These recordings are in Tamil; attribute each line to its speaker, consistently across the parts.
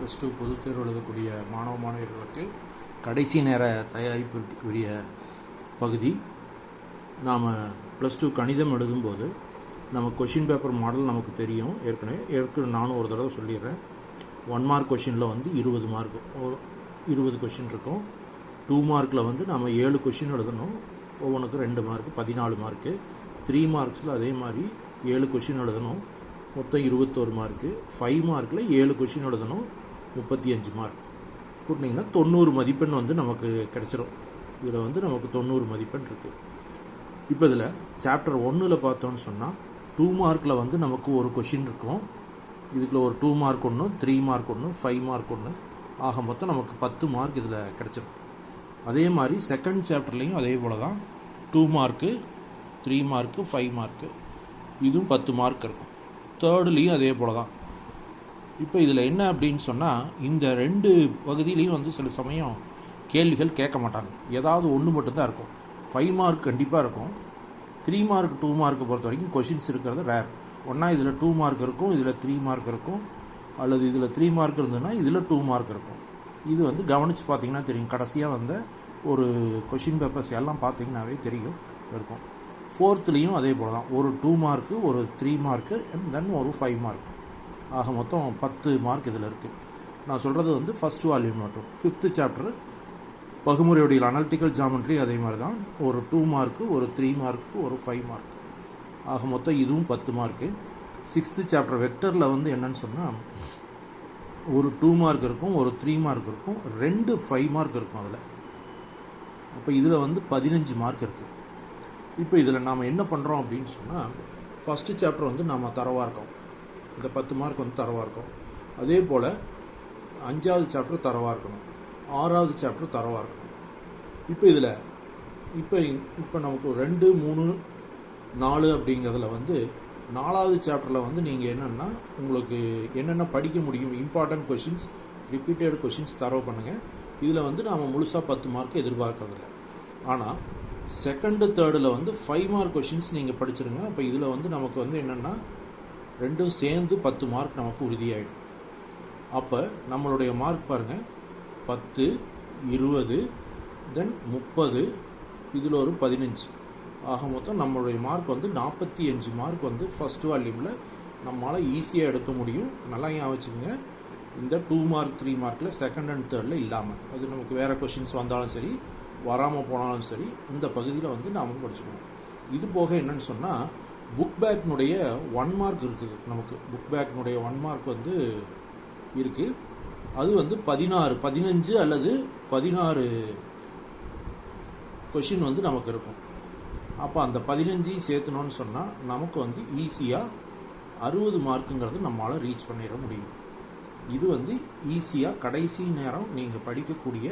Speaker 1: ப்ளஸ் டூ பொதுத் தேர்வு எழுதக்கூடிய மாணவ மாணவியர்களுக்கு கடைசி நேர தயாரிப்பிற்குரிய பகுதி. நாம் ப்ளஸ் டூ கணிதம் எழுதும்போது நம்ம கொஷின் பேப்பர் மாடல் நமக்கு தெரியும். ஏற்கனவே ஏற்கனவே நானும் ஒரு தடவை சொல்லிடுறேன். ஒன் மார்க் கொஷினில் வந்து இருபது மார்க் இருபது கொஷின் இருக்கும். டூ மார்க்கில் வந்து நம்ம ஏழு கொஷின் எழுதணும். ஒவ்வொன்றுக்கு ரெண்டு மார்க் பதினாலு மார்க்கு த்ரீ மார்க்ஸில் அதே மாதிரி ஏழு கொஷின் எழுதணும். மொத்தம் இருபத்தோரு மார்க்கு ஃபைவ் மார்க்கில் ஏழு கொஷின் எழுதணும். முப்பத்தி அஞ்சு மார்க் கூட்டினீங்கன்னா தொண்ணூறு மதிப்பெண் வந்து நமக்கு கிடச்சிரும். இதில் வந்து நமக்கு தொண்ணூறு மதிப்பெண் இருக்குது இப்போ இதில் சாப்டர் ஒன்றில் பார்த்தோன்னு சொன்னால் டூ மார்க்கில் வந்து நமக்கு ஒரு கொஷின் இருக்கும். இதுக்குள்ள ஒரு டூ மார்க் ஒன்று த்ரீ மார்க் ஒன்று ஃபைவ் மார்க் ஒன்று ஆக மொத்தம் நமக்கு பத்து மார்க் இதில் கிடச்சிரும். அதே மாதிரி செகண்ட் சாப்டர்லேயும் அதே போல் தான் two mark three mark five mark இதுவும் பத்து மார்க் இருக்கும். தேர்ட்லேயும் அதே போல் தான் இப்போ இதில் என்ன அப்படின்னு சொன்னால் இந்த ரெண்டு பகுதியிலையும் வந்து சில சமயம் கேள்விகள் கேட்க மாட்டாங்க. ஏதாவது ஒன்று மட்டும்தான் இருக்கும். ஃபைவ் மார்க் கண்டிப்பாக இருக்கும். த்ரீ மார்க் டூ மார்க்கை பொறுத்த வரைக்கும் கொஷின்ஸ் இருக்கிறது ரேர் ஒன்றா இதில் டூ மார்க் இருக்கும் இதில் த்ரீ மார்க் இருக்கும். அல்லது இதில் த்ரீ மார்க் இருந்ததுன்னா இதில் டூ மார்க் இருக்கும். இது வந்து கவனித்து பார்த்தீங்கன்னா தெரியும். கடைசியாக வந்த ஒரு கொஷின் பேப்பர்ஸ் எல்லாம் பார்த்தீங்கன்னாவே தெரியும் இருக்கும். ஃபோர்த்துலேயும் அதே போல் தான் ஒரு டூ மார்க்கு ஒரு த்ரீ மார்க்கு அண்ட் தென் ஒரு ஃபைவ் மார்க் ஆக மொத்தம் பத்து மார்க் இதில் இருக்குது நான் சொல்கிறது வந்து ஃபஸ்ட் வால்யூம் மட்டும். ஃபிஃப்த்து சாப்டர் பகுமுறையுடைய அனாலிட்டிக்கல் ஜாமெண்ட்ரி அதே மாதிரி தான் ஒரு டூ மார்க்கு ஒரு த்ரீ மார்க்கு ஒரு ஃபைவ் மார்க் ஆக மொத்தம் இதுவும் பத்து மார்க்கு சிக்ஸ்த்து சாப்டர் வெக்டரில் வந்து என்னன்னு சொன்னால் ஒரு டூ மார்க் இருக்கும் ஒரு த்ரீ மார்க் இருக்கும் ரெண்டு ஃபைவ் மார்க் இருக்கும் அதில். அப்போ இதில் வந்து பதினஞ்சு மார்க் இருக்குது இப்போ இதில் நாம் என்ன பண்ணுறோம் அப்படின்னு சொன்னால் ஃபஸ்ட்டு சாப்டர் வந்து நாம் தரவாக இருக்கோம். இந்த பத்து மார்க் வந்து தரவாக இருக்கும். அதே போல் அஞ்சாவது சாப்டர் தரவாக இருக்கணும். ஆறாவது சாப்டர் தரவாக இருக்கணும். இப்போ இதில் இப்போ இப்போ நமக்கு ரெண்டு மூணு நாலு அப்படிங்கிறதுல வந்து நாலாவது சாப்டரில் வந்து நீங்கள் என்னென்னா உங்களுக்கு என்னென்ன படிக்க முடியும் இம்பார்ட்டன்ட் கொஷின்ஸ் ரிப்பீட்டட் கொஷின்ஸ் தரவு பண்ணுங்கள் இதில் வந்து நாம் முழுசாக பத்து மார்க் எதிர்பார்க்கறதில்ல. ஆனால் செகண்டு தேர்டில் வந்து ஃபைவ் மார்க் கொஷின்ஸ் நீங்கள் படிச்சிருங்க. அப்போ இதில் வந்து நமக்கு வந்து என்னென்னா ரெண்டும் சேர்ந்து பத்து மார்க் நமக்கு உறுதியாயிடும். அப்போ நம்மளுடைய மார்க் பாருங்கள் பத்து இருபது தென் முப்பது இதில் ஒரு பதினஞ்சு. ஆக மொத்தம் நம்மளுடைய மார்க் வந்து நாற்பத்தி அஞ்சு மார்க் வந்து ஃபஸ்ட் வால்யூமில் நம்மளால் ஈஸியாக எடுக்க முடியும். நல்லா ஏன் வச்சுக்கோங்க. இந்த டூ மார்க் த்ரீ மார்க்கில் செகண்ட் அண்ட் தேர்டில் இல்லாமல் அது நமக்கு வேறு கொஷின்ஸ் வந்தாலும் சரி வராமல் போனாலும் சரி இந்த பகுதியில் வந்து நாம் படிச்சுக்கணும். இது போக என்னன்னு சொன்னால் புக் பேக்னுடைய ஒன் மார்க் இருக்குது நமக்கு. புக் பேக்னுடைய ஒன் மார்க் வந்து இருக்குது அது வந்து பதினாறு பதினஞ்சு அல்லது பதினாறு கொஷின் வந்து நமக்கு இருக்கும். அப்போ அந்த பதினஞ்சையும் சேர்த்தணும்னு சொன்னால் நமக்கு வந்து ஈஸியாக அறுபது மார்க்குங்கிறது நம்மளால் ரீச் பண்ணிட முடியும். இது வந்து ஈஸியாக கடைசி நேரம் நீங்கள் படிக்கக்கூடிய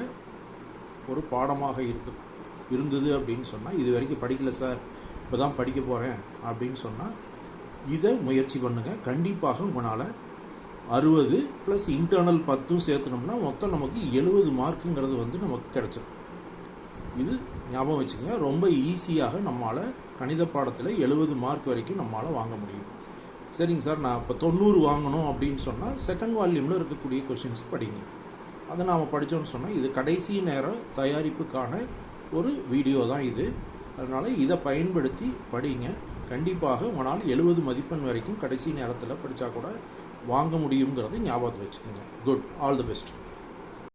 Speaker 1: ஒரு பாடமாக இருக்கு இருந்தது அப்படின்னு சொன்னால் இது வரைக்கும் படிக்கல சார். இப்போ தான் படிக்க போகிறேன் அப்படின்னு சொன்னால் இதை முயற்சி பண்ணுங்கள் கண்டிப்பாக உங்களால் அறுபது ப்ளஸ் இன்டர்னல் பத்தும் சேர்த்துனோம்னா மொத்தம் நமக்கு எழுபது மார்க்குங்கிறது வந்து நமக்கு கிடச்சிடும் இது ஞாபகம் வச்சுக்கோங்க. ரொம்ப ஈஸியாக நம்மளால் கணித பாடத்தில் எழுபது மார்க் வரைக்கும் நம்மளால் வாங்க முடியும். சரிங்க சார் நான் இப்போ தொண்ணூறு வாங்கணும் அப்படின்னு சொன்னால் செகண்ட் வால்யூமில் இருக்கக்கூடிய கொஷின்ஸ் படிங்க. அதை நாம் படித்தோன்னு சொன்னால் இது கடைசி நேரம் தயாரிப்புக்கான ஒரு வீடியோ தான் இது. அதனால் இதை பயன்படுத்தி படிங்க. கண்டிப்பாக உங்களால் எழுபது மதிப்பெண் வரைக்கும் கடைசி நேரத்தில் படித்தா கூட வாங்க முடியுங்கிறத ஞாபகத்தில் வச்சுக்கோங்க. Good all the best